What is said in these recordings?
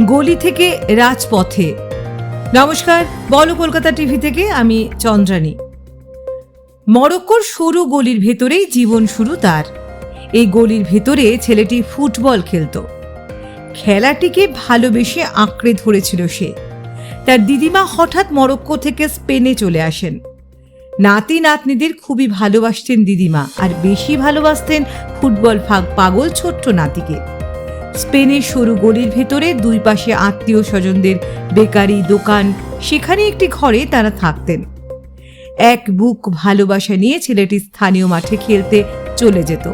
গলি থেকে রাজপথে। নমস্কার, বলো কলকাতা টিভি থেকে, আমি চন্দ্রানী। মরক্কোর সরু গলির ভেতরেই জীবন শুরু তার। এই গলির ভেতরে ছেলেটি ফুটবল খেলতো। খেলাটিকে ভালোবেসে আঁকড়ে ধরেছিল সে। তার দিদিমা হঠাৎ মরক্কো থেকে স্পেনে চলে আসেন। নাতি নাতনিদের খুবই ভালোবাসতেন দিদিমা, আর বেশি ভালোবাসতেন ফুটবল ফাগ, পাগল ছোট্ট নাতিকে। স্পেনের সরু গলির ভেতরে দুই পাশে আত্মীয় স্বজনদের বেকারি দোকান, সেখানে একটি ঘরে তারা থাকতেন। এক বুক ভালোবাসা নিয়ে ছেলেটি স্থানীয় মাঠে খেলতে চলে যেত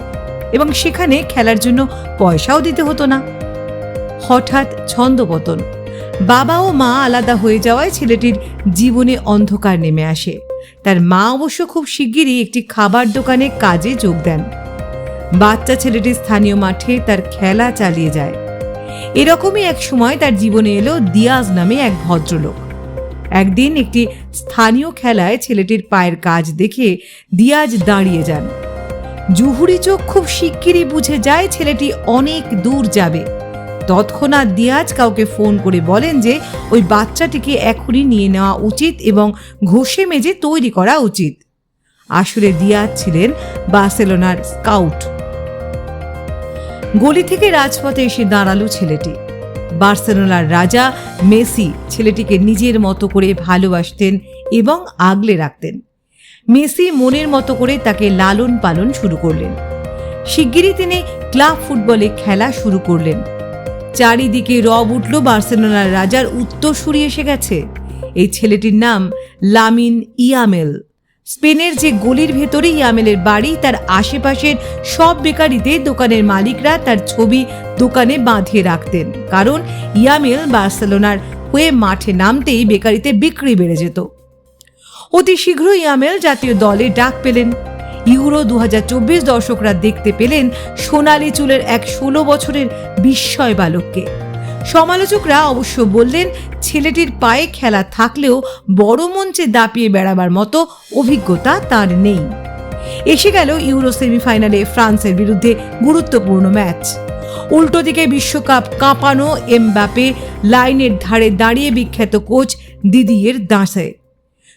এবং সেখানে খেলার জন্য পয়সাও দিতে হতো না। হঠাৎ ছন্দপতন। বাবা ও মা আলাদা হয়ে যাওয়ায় ছেলেটির জীবনে অন্ধকার নেমে আসে। তার মা অবশ্য খুব শিগগিরই একটি খাবার দোকানে কাজে যোগ দেন। বাচ্চা ছেলেটি স্থানীয় মাঠে তার খেলা চালিয়ে যায়। এরকমই এক সময় তার জীবনে এলো দিয়াজ নামে এক ভদ্রলোক। একদিন একটি স্থানীয় খেলায় ছেলেটির পায়ের কাজ দেখে দিয়াজ দাঁড়িয়ে যান। জুহুরি চোখ খুব শিগগিরই বুঝে যায় ছেলেটি অনেক দূর যাবে। তৎক্ষণাৎ দিয়াজ কাউকে ফোন করে বলেন যে ওই বাচ্চাটিকে এখনই নিয়ে নেওয়া উচিত এবং ঘষে মেজে তৈরি করা উচিত। আসলে দিয়াজ ছিলেন বার্সেলোনার স্কাউট। গলি থেকে রাজপথে এসে দাঁড়াল ছেলেটি। বার্সেলোনার রাজা মেসি ছেলেটিকে নিজের মতো করে ভালোবাসতেন এবং আগলে রাখতেন। মেসি মনের মতো করে তাকে লালন পালন শুরু করলেন। শিগগিরই তিনি ক্লাব ফুটবলে খেলা শুরু করলেন। চারিদিকে রব উঠল বার্সেলোনার রাজার উত্তর উত্তরসূরি এসে গেছে। এই ছেলেটির নাম লামিন ইয়ামেল। স্পেনের যে গলির ভেতরে ইয়ামেলের বাড়ি, তার আশেপাশের সব বেকারিতে দোকানের মালিকরা তার ছবি দোকানে বাঁধিয়ে রাখতেন। কারণ ইয়ামেল বার্সেলোনার হয়ে মাঠে নামতেই বেকারিতে বিক্রি বেড়ে যেত। অতি শীঘ্র ইয়ামেল জাতীয় দলে ডাক পেলেন। ইউরো দু দর্শকরা দেখতে পেলেন সোনালি চুলের এক ষোলো বছরের বিস্ময় বালককে। সমালোচকরা অবশ্য বললেন, ছেলেটির পায়ে খেলা থাকলেও বড় মঞ্চে দাপিয়ে বেড়াবার মতো অভিজ্ঞতা তার নেই। এসে গেল ইউরো সেমিফাইনালে ফ্রান্সের বিরুদ্ধে গুরুত্বপূর্ণ ম্যাচ। উল্টো দিকে বিশ্বকাপ কাঁপানো এমবাপে লাইনের ধারে দাঁড়িয়ে বিখ্যাত কোচ দিদিয়ের দাঁসে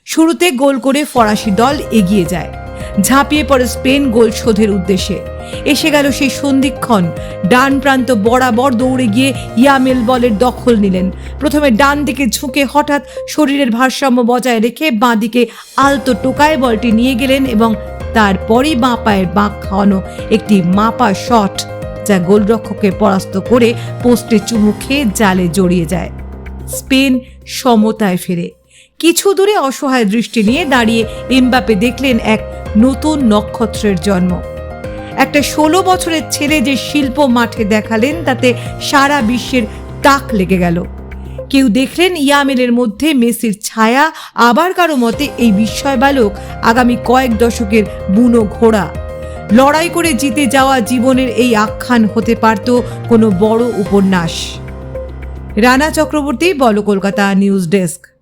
শুরুতে গোল করে ফরাসি দল এগিয়ে যায়। ঝাঁপিয়ে পড়ে স্পেন গোল শোধের উদ্দেশ্যে। এসে গেল সেই সন্ধিক্ষণ। ডান প্রান্ত বরাবর দৌড়ে গিয়ে ইয়ামেল বলের দখল নিলেন। প্রথমে ডান দিকে ঝুঁকে হঠাৎ শরীরের ভারসাম্য বজায় রেখে বাঁ দিকে আলতো টোকায় বলটি নিয়ে গেলেন এবং তারপরই বাঁ পায়ের বাঁক খাওয়ানো একটি মাপা শট যা গোলরক্ষককে পরাস্ত করে পোস্টে চুমু খেয়ে জালে জড়িয়ে যায়। স্পেন সমতায় ফেরে। কিছু দূরে অসহায় দৃষ্টি নিয়ে দাঁড়িয়ে এমবাপে দেখলেন এক নতুন নক্ষত্রের জন্ম। একটা ষোলো বছরের ছেলে যে শিল্প মাঠে দেখালেন, তাতে সারা বিশ্বের তাক লেগে গেল। কেউ দেখলেন ইয়ামেলের মধ্যে মেসির ছায়া, আবার কারও মতে এই বিস্ময় বালক আগামী কয়েক দশকের বুনো ঘোড়া। লড়াই করে জিতে যাওয়া জীবনের এই আখ্যান হতে পারত কোনো বড় উপন্যাস। রানা চক্রবর্তী, বল কলকাতা নিউজ ডেস্ক।